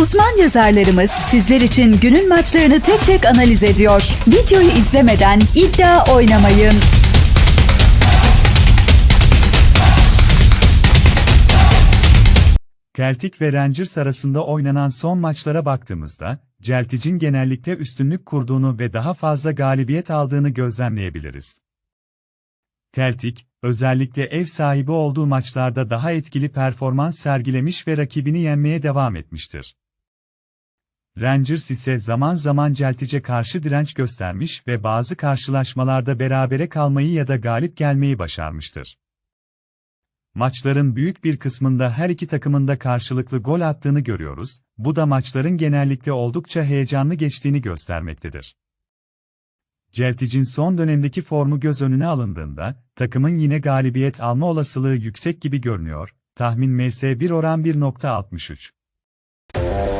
Uzman yazarlarımız sizler için günün maçlarını tek tek analiz ediyor. Videoyu izlemeden iddia oynamayın. Celtic ve Rangers arasında oynanan son maçlara baktığımızda, Celtic'in genellikle üstünlük kurduğunu ve daha fazla galibiyet aldığını gözlemleyebiliriz. Celtic, özellikle ev sahibi olduğu maçlarda daha etkili performans sergilemiş ve rakibini yenmeye devam etmiştir. Rangers ise zaman zaman Celtic'e karşı direnç göstermiş ve bazı karşılaşmalarda berabere kalmayı ya da galip gelmeyi başarmıştır. Maçların büyük bir kısmında her iki takımın da karşılıklı gol attığını görüyoruz, bu da maçların genellikle oldukça heyecanlı geçtiğini göstermektedir. Celtic'in son dönemdeki formu göz önüne alındığında, takımın yine galibiyet alma olasılığı yüksek gibi görünüyor, tahmin MS1 oran 1.63.